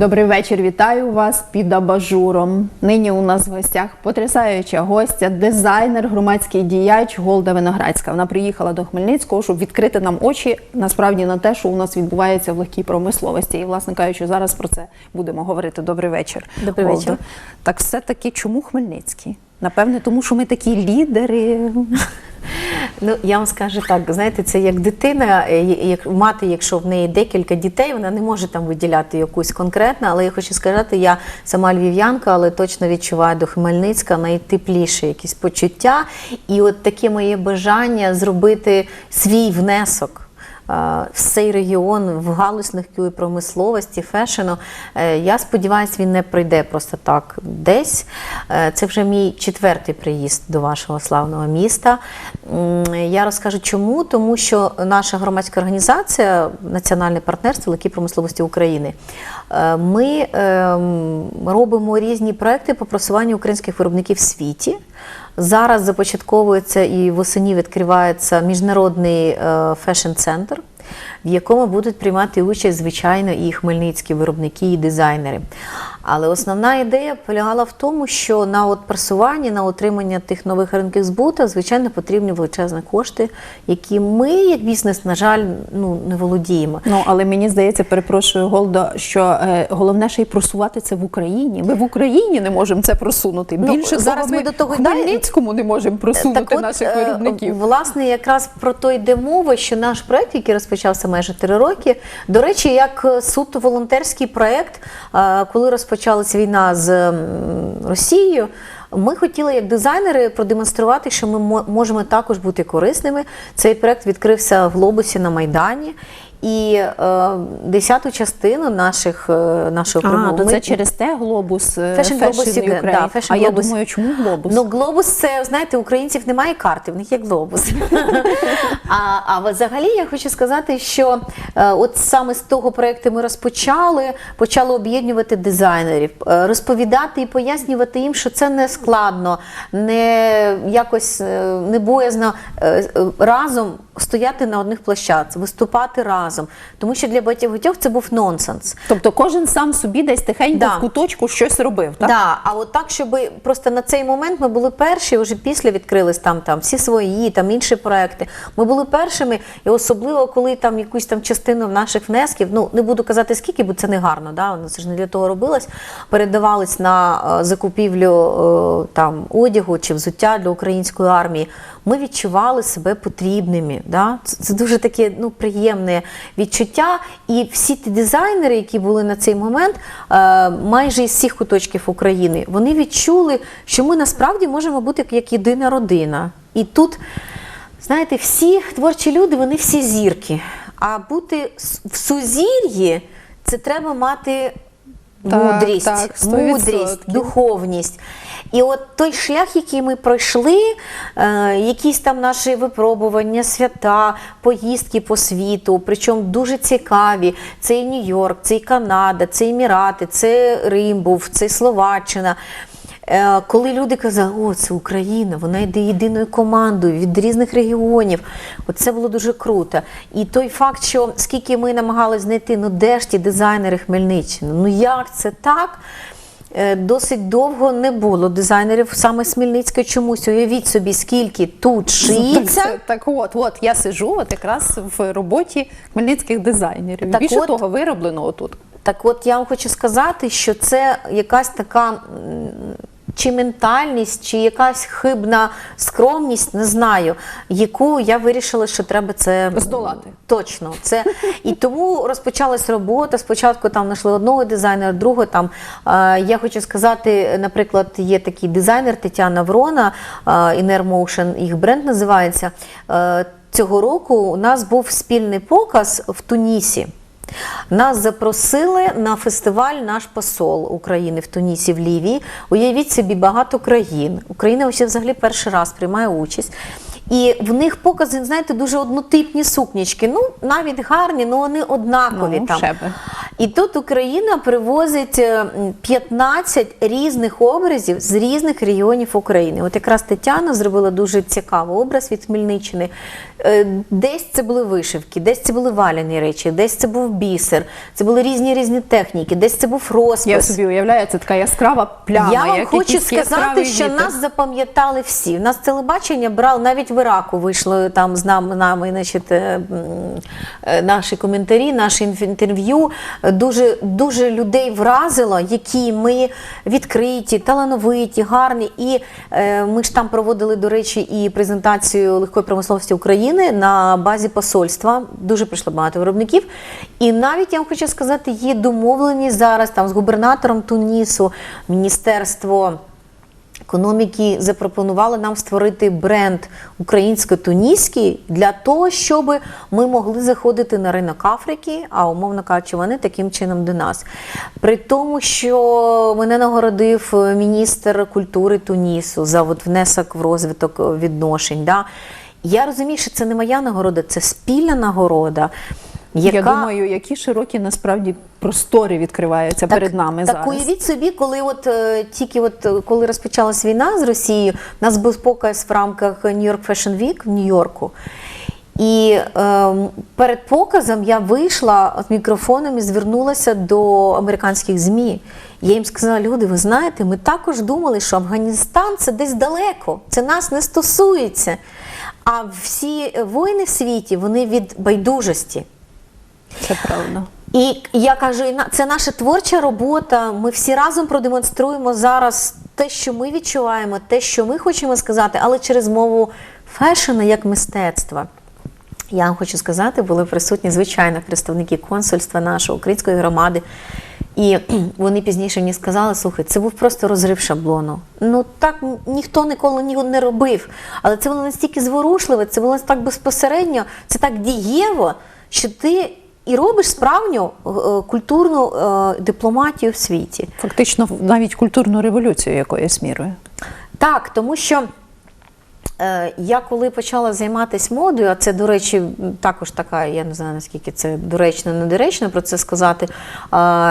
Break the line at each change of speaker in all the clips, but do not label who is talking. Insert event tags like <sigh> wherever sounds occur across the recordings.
Добрий вечір, вітаю вас під абажуром. Нині у нас в гостях потрясаюча гостя, дизайнер, громадський діяч Голда Виноградська. Вона приїхала до Хмельницького, щоб відкрити нам очі насправді на те, що у нас відбувається в легкій промисловості. І, власне кажучи, зараз про це будемо говорити. Добрий вечір.
Добрий
Голдо.
вечір.
Так, все-таки чому Хмельницький? Напевне, тому що ми такі лідери.
Ну, я вам скажу так, знаєте, це як дитина, е, як мати, якщо в неї декілька дітей, вона не може там виділяти якусь конкретну, але я хочу сказати, я сама львів'янка, але точно відчуваю до Хмельницька найтепліше якісь почуття. І от таке моє бажання зробити свій внесок. Е, цей регіон в галузь легкої промисловості, фешену. Е, Я сподіваюся, він не пройде просто так десь. Е, Це вже мій четвертий приїзд до вашого славного міста. Я розкажу чому, тому що наша громадська організація Національне партнерство легкої промисловості України. е, Ми ем, робимо різні проекти по просуванню українських виробників в світі. Зараз започатковується і восені відкривається міжнародний фешн-центр, в якому будуть приймати участь, звичайно, і хмельницькі виробники, і дизайнери. Але основна ідея полягала в тому, що на от просування, на отримання тих нових ринків збуту, звичайно, потрібні величезні кошти, які ми, як бізнес, на жаль, ну не володіємо.
Ну але мені здається, перепрошую Голдо, що е, головне ще й просувати це в Україні. Ми в Україні не можемо це просунути.
Ну,
Більше
зараз
того,
ми до того.
Хмельницькому не можемо просунути наших
е,
виробників.
Власне, якраз про то йде мова, що наш проект, який розпочався майже три роки, до речі, як е, суто волонтерський проект, е, коли розпочалася війна з Росією. Ми хотіли як дизайнери продемонструвати, що ми можемо також бути корисними. Цей проект відкрився в глобусі на Майдані. І е, десяту частину наших, е, нашого
А,
програму
то
ми-
це через те глобус е,
Fashion Globus Ukraine, да, Fashion
А я думаю, чому глобус?
Ну, глобус це, знаєте, українців немає карти, в них є глобус. <laughs> а, а взагалі я хочу сказати, що е, от саме з того проєкту ми розпочали, почали об'єднувати дизайнерів, е, розповідати і пояснювати їм, що це не складно, не якось е, не боязно е, е, разом стояти на одних площадках, виступати разом. Тому що для багатьох це був нонсенс.
Тобто кожен сам собі десь тихенько
Да.
в куточку щось робив, так?
Да, а от так, щоб просто на цей момент ми були перші, вже після відкрились там, там всі свої, там інші проекти. Ми були першими, і особливо, коли там якусь там частину наших внесків, ну не буду казати скільки, бо це не гарно, да, воно це ж не для того робилось. Передавались на е, закупівлю е, там одягу чи взуття для української армії. Ми відчували себе потрібними. Да? Це, це дуже таке ну, приємне відчуття. І всі ті дизайнери, які були на цей момент, е, майже із всіх куточків України, вони відчули, що ми насправді можемо бути як єдина родина. І тут, знаєте, всі творчі люди, вони всі зірки. А бути в сузір'ї це треба мати
Так,
мудрість,
так, 100%.
мудрість, духовність. І от той шлях, який ми пройшли, е, якісь там наші випробування, свята, поїздки по світу, причому дуже цікаві. Це і Нью-Йорк, це і Канада, це і Емірати, це Рим був, це Словаччина. Е, Коли люди казали, о, це Україна, вона йде єдиною командою від різних регіонів. Це було дуже круто. І той факт, що скільки ми намагалися знайти, ну де ж ті дизайнери Хмельниччини? Ну як це так? Е, Досить довго не було дизайнерів саме з Хмельницька чомусь. Уявіть собі, скільки тут
Так,
шиється.
це- так от, от я сиджу от якраз в роботі хмельницьких дизайнерів.
Так
Більше
от-
того, вироблено отут.
Так от я вам хочу сказати, що це якась така чи ментальність, чи якась хибна скромність, не знаю, яку я вирішила, що треба це
Здолати.
Точно. Це і тому розпочалась робота. Спочатку там знайшли одного дизайнера, другого там. Е, я хочу сказати, наприклад, є такий дизайнер Тетяна Врона, е, Inner Motion, їх бренд називається. Е, цього року у нас був спільний показ в Тунісі. Нас запросили на фестиваль наш посол України в Тунісі в Лівії. Уявіть собі, багато країн. Україна взагалі перший раз приймає участь. І в них покази, знаєте, дуже однотипні сукнічки. Ну, навіть гарні, але вони однакові
Ну,
там.
ще би.
І тут Україна привозить е, 15 різних образів з різних регіонів України. От якраз Тетяна зробила дуже цікавий образ від Хмельниччини. Е, Десь це були вишивки, десь це були валяні речі, десь це був бісер, це були різні різні техніки, десь це був розпис.
Я собі уявляю, це така яскрава пляма.
Я вам
як
хочу сказати, що
вітер.
нас запам'ятали всі. У нас телебачення брав навіть в Іраку вийшло там з нами, нами значить, е, е, наші коментарі, наші інтерв'ю. Дуже, дуже людей вразило, які ми відкриті, талановиті, гарні. І е, ми ж там проводили, до речі, і презентацію легкої промисловості України на базі посольства. Дуже прийшло багато виробників. І навіть я вам хочу сказати, є домовлені зараз там з губернатором Тунісу, міністерство економіки запропонували нам створити бренд українсько-туніський для того, щоб ми могли заходити на ринок Африки, а умовно кажучи, вони таким чином до нас. При тому, що мене нагородив міністр культури Тунісу за от внесок в розвиток відношень. Да? Я розумію, що це не моя нагорода, це спільна нагорода. Яка...
Я думаю, які широкі насправді простори відкриваються перед нами
так
зараз.
уявіть собі, коли от е, тільки от е, коли розпочалась війна з Росією, у нас був показ в рамках New York Fashion Week в Нью-Йорку. І е, перед показом я вийшла з мікрофоном і звернулася до американських ЗМІ. Я їм сказала, люди, ви знаєте, ми також думали, що Афганістан це десь далеко, це нас не стосується. А всі воїни в світі вони від байдужості.
Це правда.
І я кажу, це наша творча робота. Ми всі разом продемонструємо зараз те, що ми відчуваємо, те, що ми хочемо сказати, але через мову фешена як мистецтва. Я вам хочу сказати, були присутні звичайно представники консульства нашого української громади. І <clears throat> вони пізніше мені сказали: слухай, це був просто розрив шаблону. Ну так ніхто ніколи ні- не робив. Але це було настільки зворушливе, це було так безпосередньо, це так дієво, що ти і робиш справжню е, культурну е, дипломатію в світі.
Фактично, навіть культурну революцію якоюсь мірою.
Так, тому що е, я коли почала займатися модою, а це, до речі, також така, я не знаю наскільки це доречно, недоречно про це сказати. е,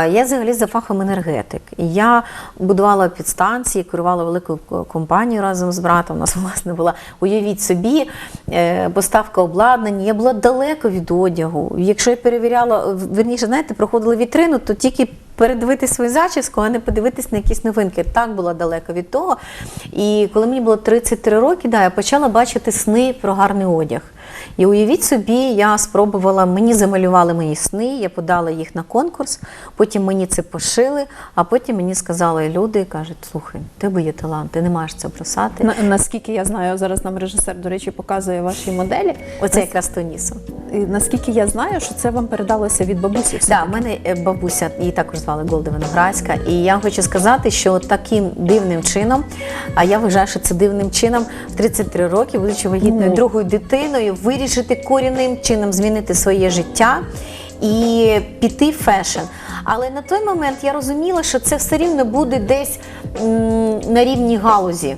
я взагалі за фахом енергетик. Я будувала підстанції, керувала велику компанію разом з братом. У нас власне була, уявіть собі, е, поставка обладнання. Я була далеко від одягу. Якщо я перевіряла, верніше, знаєте, проходила вітрину, то тільки передивитись свою зачіску, а не подивитись на якісь новинки. Так була далеко від того. І коли мені було 33 роки, да, я почала бачити сни про гарний одяг. І уявіть собі, я спробувала, мені замалювали мої сни, я подала їх на конкурс, потім мені це пошили, а потім мені сказали люди, кажуть, слухай, в тебе є талант, ти не маєш це бросати.
На, наскільки я знаю, зараз нам режисер, до речі, показує ваші моделі.
Оце якраз Тонісу.
І наскільки я знаю, що це вам передалося від бабусі.
Так, в мене е, бабуся, її також звали Голда Виноградська. І я хочу сказати, що таким дивним чином, а я вважаю, що це дивним чином в 33 роки, будучи вагітною
Ну.
другою дитиною, вирішити корінним чином змінити своє життя і піти в фешн. Але на той момент я розуміла, що це все рівно буде десь на рівні галузі.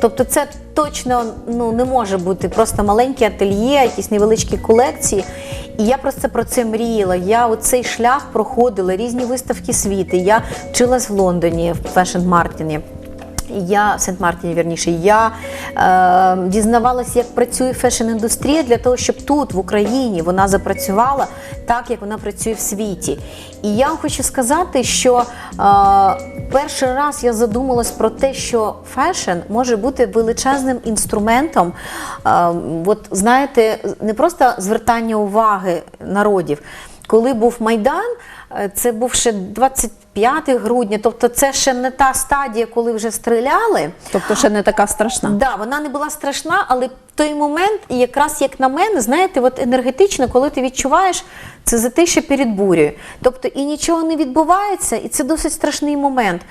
Тобто це точно ну, не може бути просто маленьке ательє, якісь невеличкі колекції. І я просто про це мріяла. Я оцей шлях проходила, різні виставки світу. Я вчилась в Лондоні, в Fashion Мартіні. Я в Сент-Мартіні, вірніше, я е, дізнавалася, як працює фешн-індустрія для того, щоб тут, в Україні, вона запрацювала так, як вона працює в світі. І я вам хочу сказати, що е, перший раз я задумалась про те, що фешн може бути величезним інструментом. Е, от знаєте, не просто звертання уваги народів. Коли був Майдан, е, це був ще 25 грудня, тобто це ще не та стадія, коли вже стріляли.
Тобто ще не така страшна.
Да, вона не була страшна, але в той момент, якраз як на мене, знаєте, от енергетично, коли ти відчуваєш, це за те, що перед бурею. Тобто і нічого не відбувається, і це досить страшний момент.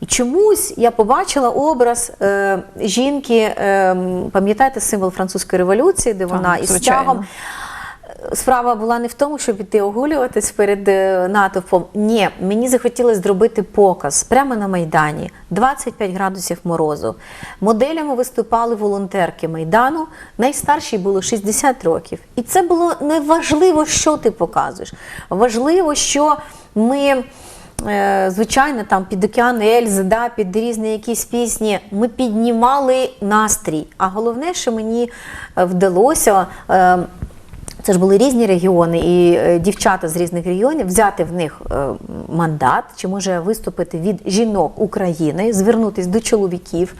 І чомусь я побачила образ е, жінки, е, пам'ятаєте символ французької революції, де вона із
звичайно.
Справа була не в тому, щоб іти огулюватись перед е, натовпом. Ні, мені захотілося зробити показ прямо на Майдані. 25 градусів морозу. Моделями виступали волонтерки Майдану. Найстаршій було 60 років. І це було не важливо, що ти показуєш. Важливо, що ми. е, Звичайно, там під океан Ельзи, да, під різні якісь пісні. Ми піднімали настрій. А головне, що мені е, вдалося. Е, Це ж були різні регіони, і е, дівчата з різних регіонів взяти в них е, мандат, чи може виступити від жінок України, звернутися до чоловіків.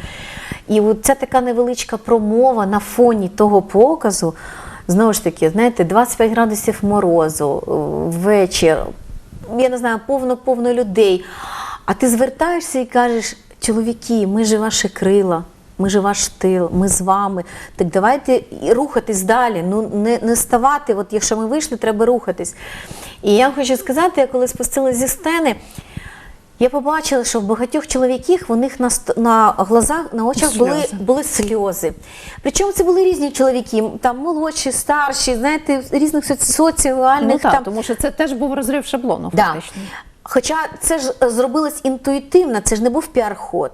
І от ця така невеличка промова на фоні того показу. Знову ж таки, знаєте, 25 градусів морозу, е, вечір, я не знаю, повно-повно людей. А ти звертаєшся і кажеш: чоловіки, ми же ваші крила. Ми же ваш тил, ми з вами. Так давайте рухатись далі. Ну не, не ставати. От якщо ми вийшли, треба рухатись. І я хочу сказати, я коли спустилася зі сцени, я побачила, що в багатьох чоловіків у них на, на глазах, на очах були,
Сльози.
були сльози. Причому це були різні чоловіки, там молодші, старші, знаєте, різних соціальних
Ну так,
там.
тому що це теж був розрив шаблону,
Да.
фактично.
Хоча це ж е, зробилось інтуїтивно, це ж не був піар-ход.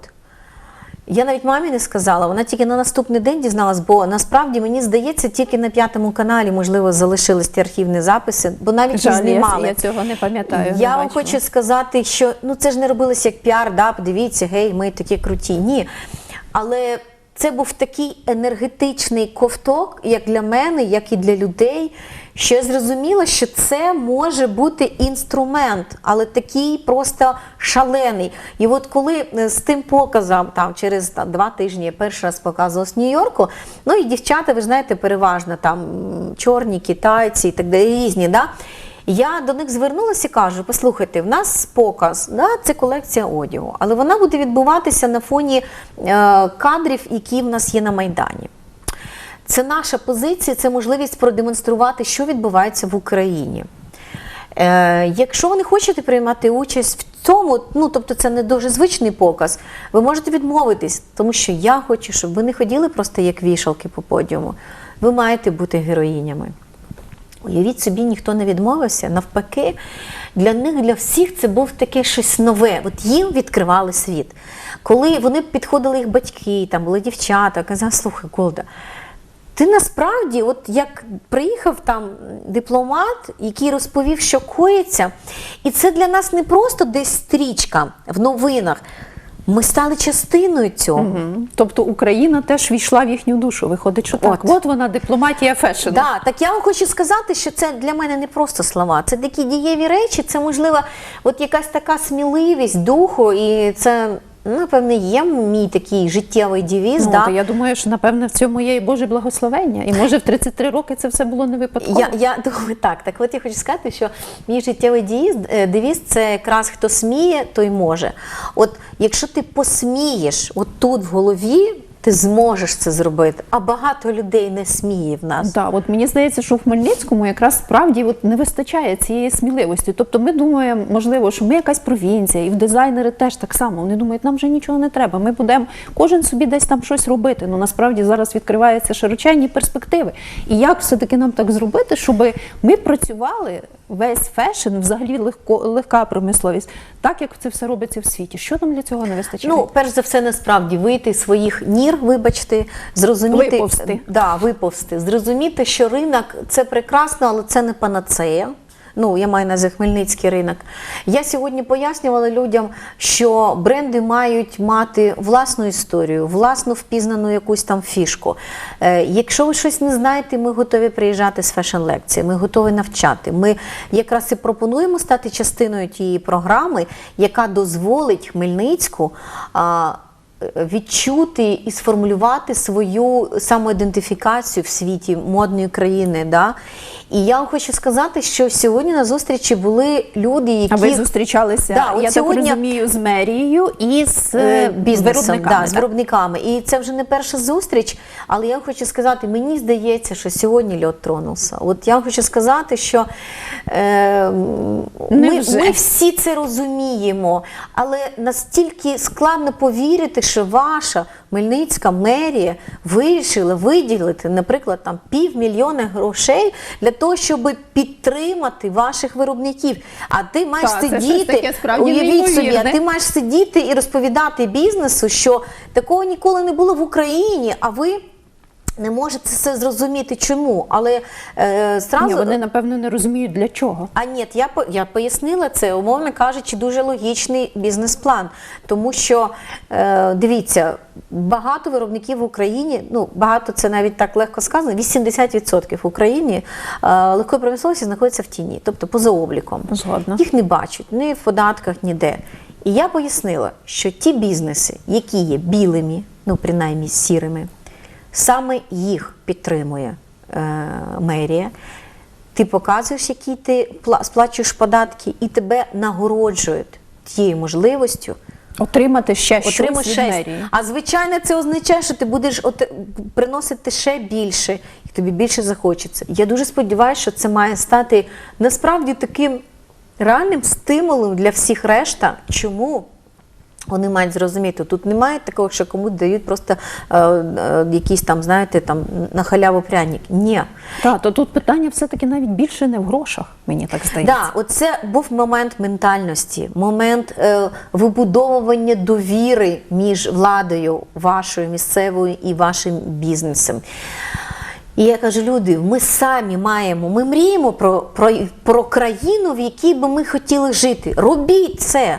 Я навіть мамі не сказала, вона тільки на наступний день дізналась, бо насправді мені здається, тільки на п'ятому каналі, можливо, залишились ті архівні записи, бо навіть не знімали.
я цього не пам'ятаю.
Я вам хочу сказати, що ну це ж не робилось як піар, да, подивіться, гей, ми такі круті. Ні. Але це був такий енергетичний ковток, як для мене, як і для людей. Що я зрозуміла, що це може бути інструмент, але такий просто шалений. І от коли е, з тим показом, там через там, два тижні я перший раз показувалась в Нью-Йорку, ну і дівчата, ви знаєте, переважно там чорні, китайці і так далі, різні. Да? Я до них звернулася і кажу: послухайте, в нас показ, да, це колекція одягу, але вона буде відбуватися на фоні е, кадрів, які в нас є на Майдані. Це наша позиція, це можливість продемонструвати, що відбувається в Україні. Е, якщо ви не хочете приймати участь в цьому, ну тобто це не дуже звичний показ, ви можете відмовитись, тому що я хочу, щоб ви не ходили просто як вішалки по подіуму. Ви маєте бути героїнями. Уявіть собі, ніхто не відмовився. Навпаки, для них, для всіх це був таке щось нове. От їм відкривали світ. Коли вони підходили їх батьки, там були дівчата, казали, слухай, Голда, ти насправді, от як приїхав там дипломат, який розповів, що коїться, і це для нас не просто десь стрічка в новинах. Ми стали частиною цього.
Мгм. Тобто Україна теж війшла в їхню душу. Виходить, що так.
От.
От вона дипломатія фешн.
Да, так я вам хочу сказати, що це для мене не просто слова, це такі дієві речі, це можливо, от якась така сміливість духу, і це напевне є мій такий життєвий девіз.
Ну,
да?
я думаю, що напевне в цьому є і Боже благословення. І може в 33 роки це все було не випадково.
Я, я думаю, так. Так от я хочу сказати, що мій життєвий девіз, е, девіз це якраз хто сміє, той може. От якщо ти посмієш от тут в голові, ти зможеш це зробити. А багато людей не сміє в нас.
Да, от мені здається, що в Хмельницькому якраз справді от не вистачає цієї сміливості. Тобто ми думаємо, можливо, що ми якась провінція, і в дизайнери теж так само. Вони думають, нам вже нічого не треба. Ми будемо кожен собі десь там щось робити. Ну насправді зараз відкриваються широченні перспективи. І як все-таки нам так зробити, щоб ми працювали весь фешн, взагалі легко легка промисловість, так як це все робиться в світі. Що нам для цього не вистачає?
Ну, перш за все, насправді вийти з своїх нір, вибачте, зрозуміти
Виповзти.
Да, виповзти, зрозуміти, що ринок це прекрасно, але це не панацея. Ну, я маю на увазі Хмельницький ринок. Я сьогодні пояснювала людям, що бренди мають мати власну історію, власну впізнану якусь там фішку. Е, якщо ви щось не знаєте, ми готові приїжджати з фешн-лекції, ми готові навчати. Ми якраз і пропонуємо стати частиною тієї програми, яка дозволить Хмельницьку. А, відчути і сформулювати свою самоідентифікацію в світі модної країни. Да? І я вам хочу сказати, що сьогодні на зустрічі були люди, які
А ви зустрічалися,
Да, от
я
сьогодні-
так розумію, з мерією і з
е,
е,
бізнесом,
виробниками.
да, з виробниками. І це вже не перша зустріч, але я хочу сказати, мені здається, що сьогодні льот тронувся. От я хочу сказати, що е, ми, ми всі це розуміємо, але настільки складно повірити, що ваша Хмельницька мерія вирішила виділити, наприклад, там півмільйона грошей для того, щоб підтримати ваших виробників. А ти маєш
Та,
сидіти,
таке
уявіть собі, а ти маєш сидіти і розповідати бізнесу, що такого ніколи не було в Україні, а ви. Не можете це зрозуміти, чому, але е, зразу
Ні, вони напевно не розуміють для чого.
а ні, я я пояснила це, умовно кажучи, дуже логічний бізнес-план. Тому що е, дивіться, багато виробників в Україні, ну багато це навіть так легко сказано, 80% в Україні е, легкої промисловості знаходиться в тіні, тобто поза обліком.
Згодна.
Їх не бачать ні в податках, ніде. І я пояснила, що ті бізнеси, які є білими, ну принаймні сірими, саме їх підтримує е, мерія. Ти показуєш, які ти пла- сплачуєш податки, і тебе нагороджують тією можливістю
Отримати ще щось від мерії.
А звичайно, це означає, що ти будеш от, приносити ще більше, і тобі більше захочеться. Я дуже сподіваюся, що це має стати насправді таким реальним стимулом для всіх решта. Чому? Вони мають зрозуміти, тут немає такого, що комусь дають просто е, е, якийсь там, знаєте, там на халяву пряник. Ні.
Так, то тут питання все-таки навіть більше не в грошах, мені так здається.
Да, оце був момент ментальності, момент е, вибудовування довіри між владою вашою місцевою і вашим бізнесом. І я кажу, люди, ми самі маємо, ми мріємо про, про, про країну, в якій би ми хотіли жити. Робіть це.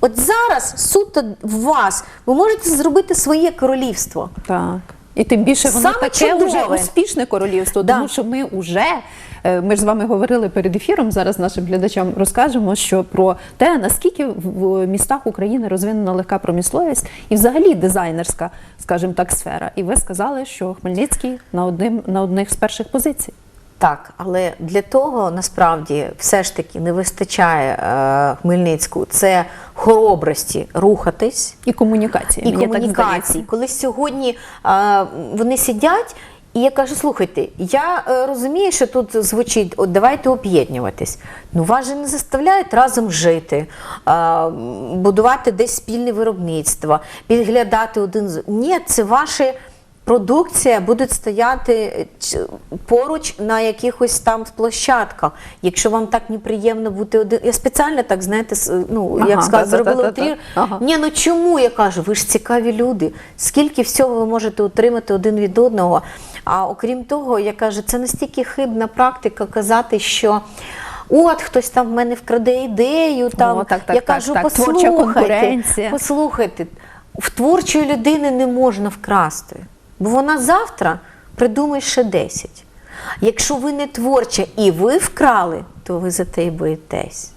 От зараз суто в вас ви можете зробити своє королівство.
Так. І тим більше воно
Саме
таке
чудове.
вже успішне королівство,
Да.
тому що ми вже, е, ми ж з вами говорили перед ефіром, зараз нашим глядачам розкажемо, що про те, наскільки в в містах України розвинена легка промисловість і взагалі дизайнерська, скажімо так, сфера. І ви сказали, що Хмельницький на, одним, на одних з перших позицій.
Так, але для того насправді все ж таки не вистачає е, Хмельницьку це хоробрості рухатись
І комунікації.
і комунікації. Коли сьогодні е, вони сидять, і я кажу: слухайте, я е, розумію, що тут звучить, от давайте об'єднуватись. Ну вас же не заставляють разом жити, е, будувати десь спільне виробництво, підглядати один з ні, це ваші. Продукція буде стояти поруч на якихось там площадках. Якщо вам так неприємно бути один. Я спеціально так знаєте, ну
Ага,
як сказати, зробила
та-та-та-та. Ага.
Ні, ну чому я кажу? Ви ж цікаві люди. Скільки всього ви можете отримати один від одного? А окрім того, я кажу, це настільки хибна практика казати, що. От хтось там в мене вкраде ідею. Там
О, так, так,
я
так,
кажу,
так,
послухайте, послухайте, в творчої людини не можна вкрасти, бо вона завтра придумає ще 10. Якщо ви не творча і ви вкрали, то ви за те й боїтесь.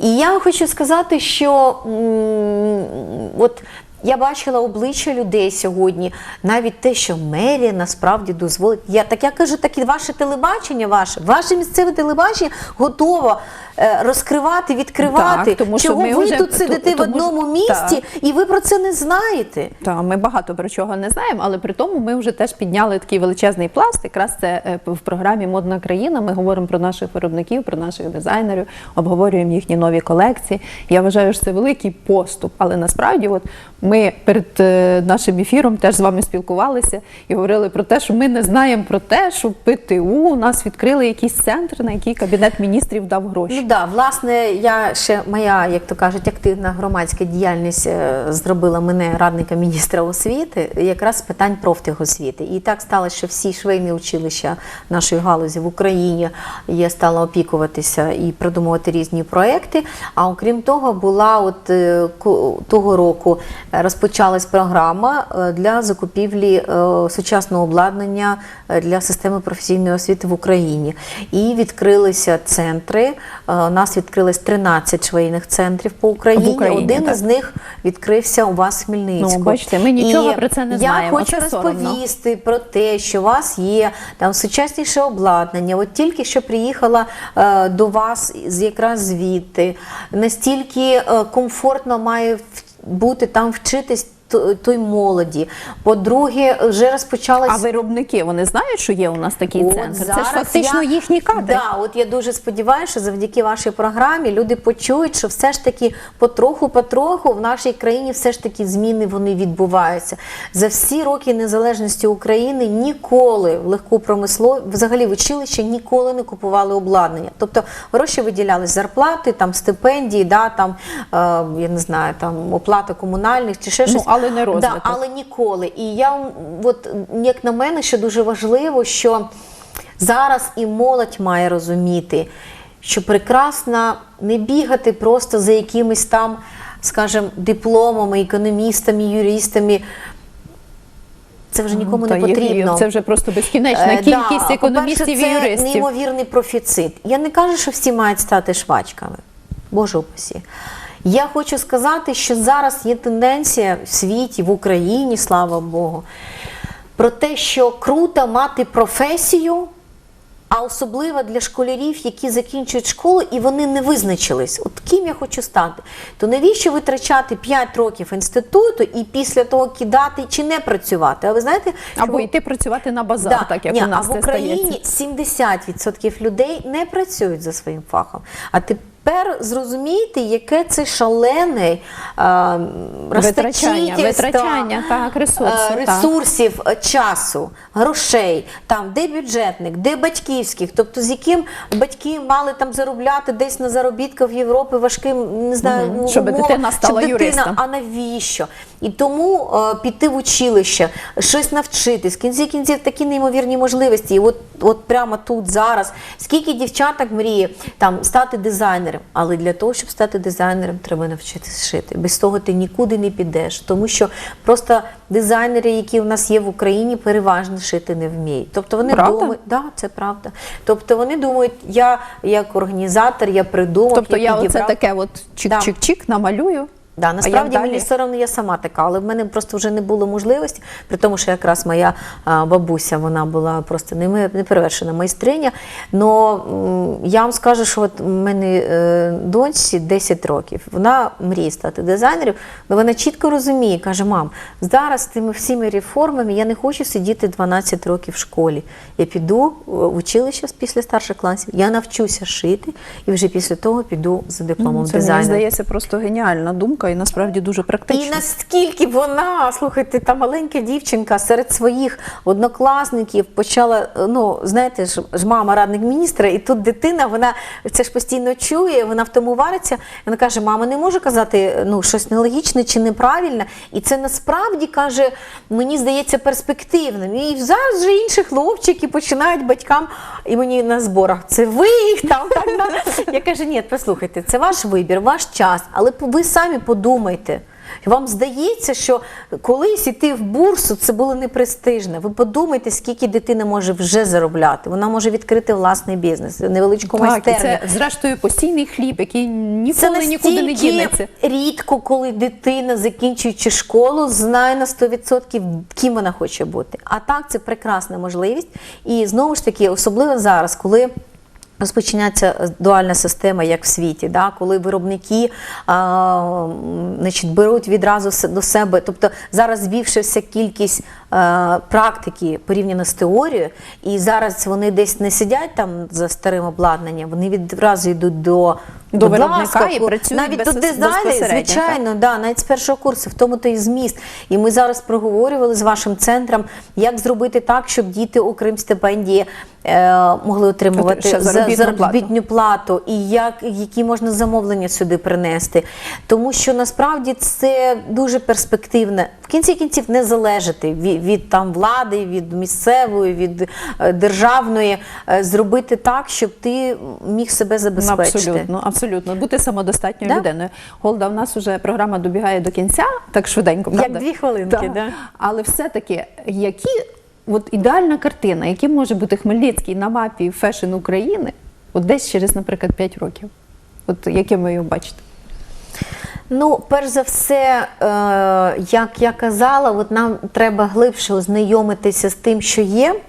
І я хочу сказати, що м, от я бачила обличчя людей сьогодні, навіть те, що мерія насправді дозволить. Я так я кажу, так і ваше телебачення, ваше, ваше місцеве телебачення готово е, розкривати, відкривати.
Так, тому що
Чого
ми
ви
вже-
тут сидите
то-
в одному місті
Так.
і ви про це не знаєте?
Та ми багато про чого не знаємо, але при тому ми вже теж підняли такий величезний пласт. Якраз це е, в програмі Модна країна. Ми говоримо про наших виробників, про наших дизайнерів, обговорюємо їхні нові колекції. Я вважаю, що це великий поступ. Але насправді, от ми перед е, нашим ефіром теж з вами спілкувалися і говорили про те, що ми не знаємо про те, що ПТУ у нас відкрили якийсь центр, на який кабінет міністрів дав гроші.
Ну да, власне, я ще моя, як то кажуть, активна громадська діяльність е, зробила мене радника міністра освіти, якраз з питань профтехосвіти. І так сталося, що всі швейні училища нашої галузі в Україні я стала опікуватися і придумувати різні проекти. А окрім того, була от е, того року розпочалась програма е, для закупівлі е, сучасного обладнання е, для системи професійної освіти в Україні. І відкрилися центри. У нас відкрилось 13 швейних центрів по Україні.
Україні,
Один
так.
із них відкрився у вас в Хмельницьку.
Ну, бачите, ми нічого
І
про це не
я
знаємо,
хочу
оце соромно.
розповісти про те, що у вас є там сучасніше обладнання. От тільки що приїхала до вас з якраз звідти, настільки комфортно має в- бути там вчитись. Той молоді. По-друге, вже розпочалася
А виробники вони знають, що є у нас такий
От
центр? Це ж фактично
я-
їхні кадри.
Да, от я дуже сподіваюся, що завдяки вашій програмі люди почують, що все ж таки потроху-потроху в нашій країні все ж таки зміни вони відбуваються. За всі роки незалежності України ніколи в легку промисловість, взагалі в училище ніколи не купували обладнання. Тобто гроші виділялись зарплати, там стипендії, да, там е, я не знаю, там оплата комунальних чи ще
Ну,
щось.
Але не розвиток.
Да, але ніколи. І я от як на мене, що дуже важливо, що зараз і молодь має розуміти, що прекрасно не бігати просто за якимись там, скажімо, дипломами, економістами, юристами. Це вже нікому
Та
не потрібно.
Це вже просто безкінечна
Е,
кількість
да,
економістів і юристів.
Це неймовірний профіцит. Я не кажу, що всі мають стати швачками. Боже упасі. Я хочу сказати, що зараз є тенденція в світі, в Україні, слава Богу, про те, що круто мати професію, а особливо для школярів, які закінчують школу і вони не визначились, от ким я хочу стати. То навіщо витрачати 5 років інституту і після того кидати чи не працювати? А ви знаєте,
Або
в-
йти працювати на базар, так як
ні,
у нас
а в
це
Україні
стається.
70% людей не працюють за своїм фахом. А тепер зрозумійте, яке це шалене а,
Витрачання, витрачання, так, ресурсів,
е,
так.
е, часу, грошей, там, де бюджетник, де батьківських, тобто з яким батьки мали там заробляти десь на заробітках в Європі важким, не знаю, умовам,
Щоб дитина стала
щоб дитина,
юристом.
а навіщо? І тому е, піти в училище, щось навчитись, в кінці кінців такі неймовірні можливості. І от, от прямо тут зараз. Скільки дівчаток мріє там стати дизайнером, але для того, щоб стати дизайнером, треба навчитися шити. Без того ти нікуди не підеш, тому що просто дизайнери, які у нас є в Україні, переважно шити не вміють. Тобто вони
Правда?
думають, да, це правда. Тобто вони думають, я як організатор, я придумав,
Тобто я оце таке от чик-чик-чик намалюю.
Да, насправді мені все одно я сама така, але в мене просто вже не було можливості, при тому, що якраз моя бабуся вона була просто неперевершена майстриня. Но я вам скажу, що от у мене е, доньці 10 років, вона мріє стати дизайнером, але вона чітко розуміє, каже: мам, зараз з тими всіми реформами я не хочу сидіти 12 років в школі. Я піду е, в училище після старших класів, я навчуся шити і вже після того піду за дипломом
Це мені здається просто геніальна думка і насправді дуже
І наскільки вона, слухайте, та маленька дівчинка серед своїх однокласників почала, ну знаєте ж, ж мама радник міністра, і тут дитина, вона це ж постійно чує, вона в тому вариться. Вона каже: мама не може казати ну щось нелогічне чи неправильне. І це насправді каже, мені здається перспективним. І зараз вже інші хлопчики починають батькам і мені на зборах. Це ви їх там? Я кажу, ні, послухайте, це ваш вибір, ваш час, але ви самі подумайте. Вам здається, що колись іти в бурсу це було непрестижно. Ви подумайте, скільки дитина може вже заробляти. Вона може відкрити власний бізнес, невеличку
Так,
майстерню.
це зрештою постійний хліб, який
Це
ніколи нікуди не дінеться.
рідко, коли дитина, закінчуючи школу, знає на 100% ким вона хоче бути. А так це прекрасна можливість. І знову ж таки, особливо зараз, коли. Розпочинається дуальна система, як в світі, да? коли виробники а, значить, беруть відразу до себе. Тобто зараз збільшився кількість практики порівняно з теорією, і зараз вони десь не сидять там за старим обладнанням, вони відразу йдуть до,
До виробника
ласка,
і працюють
навіть
без-
дизайнери,
безпосередньо,
звичайно, да, навіть з першого курсу, в тому то і зміст. І ми зараз проговорювали з вашим центром, як зробити так, щоб діти, окрім стипендії, е, могли отримувати
Ще
за-
заробітну плату.
заробітну плату, і як які можна замовлення сюди принести. Тому що насправді це дуже перспективне. В кінці кінців не залежати від, від там влади, від місцевої, від е, державної, е, зробити так, щоб ти міг себе забезпечити.
Абсолютно, абсолютно. Бути самодостатньою
Да?
людиною. Голда, в нас вже програма добігає до кінця, так швиденько.
Як дві хвилинки, да.
Але все-таки, які от ідеальна картина, яким може бути Хмельницький на мапі фешн України, от десь через, наприклад, 5 років. От яким ви його бачите?
Ну, перш за все, е, як я казала, от нам треба глибше ознайомитися з тим, що є.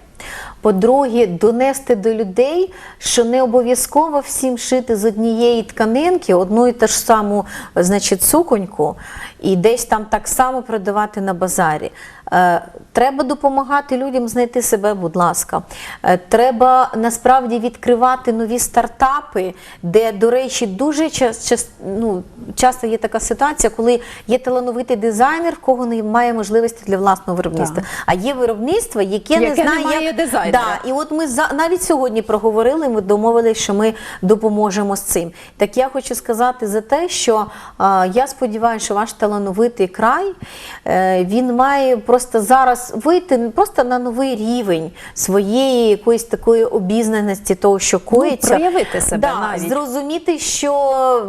По-друге, донести до людей, що не обов'язково всім шити з однієї тканинки одну і ту ж саму значить, суконьку, і десь там так само продавати на базарі. Е, Треба допомагати людям знайти себе, будь ласка. Е, Треба насправді відкривати нові стартапи, де, до речі, дуже час, час, ну, часто є така ситуація, коли є талановитий дизайнер, в кого немає можливості для власного виробництва.
Так.
А є виробництво, яке, не
Яке не
знає,
має
як
дизайнера.
Да, і от ми за навіть сьогодні проговорили. Ми домовилися, що ми допоможемо з цим. Так я хочу сказати за те, що е, я сподіваюся, що ваш талановитий край е, він має просто зараз вийти просто на новий рівень своєї якоїсь такої обізнаності, того, що коїться.
Ну, проявити себе
да,
навіть.
зрозуміти, що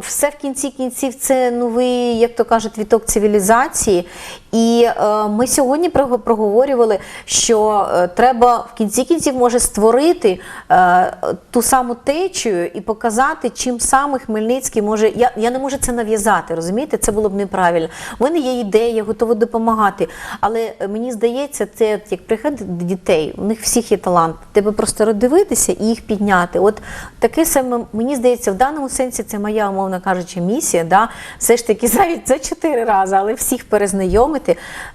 все в кінці кінців це новий, як то кажуть, віток цивілізації. І е, ми сьогодні проговорювали, що е, треба в кінці кінців може створити е, ту саму течію і показати, чим саме Хмельницький може. Я, я не можу це нав'язати, розумієте? Це було б неправильно. У мене є ідея, я готова допомагати. Але е, мені здається, це як приходить до дітей, у них всіх є талант. Треба просто роздивитися і їх підняти. От таке саме, мені здається, в даному сенсі це моя, умовно кажучи, місія. Да? Все ж таки, <laughs> навіть це чотири рази, але всіх перезнайомити,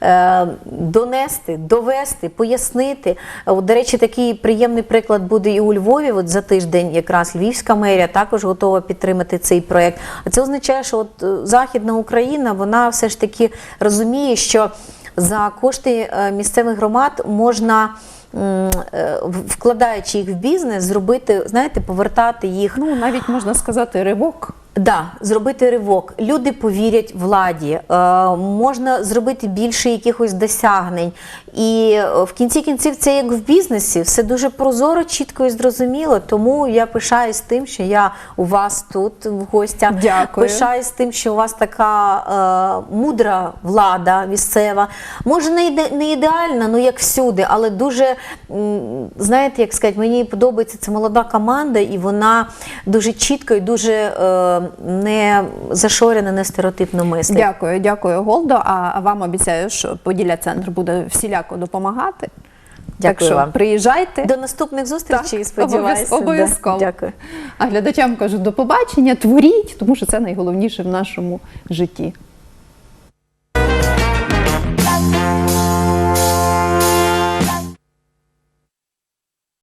е, донести, довести, пояснити. От, до речі, такий приємний приклад буде і у Львові. От за тиждень якраз Львівська мерія також готова підтримати цей проект. А це означає, що от е, Західна Україна вона все ж таки розуміє, що за кошти е, місцевих громад можна. е, Вкладаючи їх в бізнес, зробити, знаєте, повертати їх
Ну, навіть можна сказати, ривок.
Да, зробити ривок. Люди повірять владі, е, можна зробити більше якихось досягнень. І е, в кінці кінців це як в бізнесі, все дуже прозоро, чітко і зрозуміло. Тому я пишаюсь тим, що я у вас тут в гостях.
Дякую.
Пишаюсь тим, що у вас така е, мудра влада місцева. Може, не, іде, не ідеальна, ну як всюди, але дуже, знаєте, як сказати, мені подобається ця молода команда, і вона дуже чітко і дуже е, не зашорене, не стереотипно мислить.
Дякую, дякую, Голдо. А вам обіцяю, що Поділля центр буде всіляко допомагати.
Дякую
так що
вам.
приїжджайте.
До наступних зустрічей,
Так,
сподіваюся.
обов'яз- обов'язково.
Да. Дякую.
А глядачам кажу до побачення, творіть, тому що це найголовніше в нашому житті.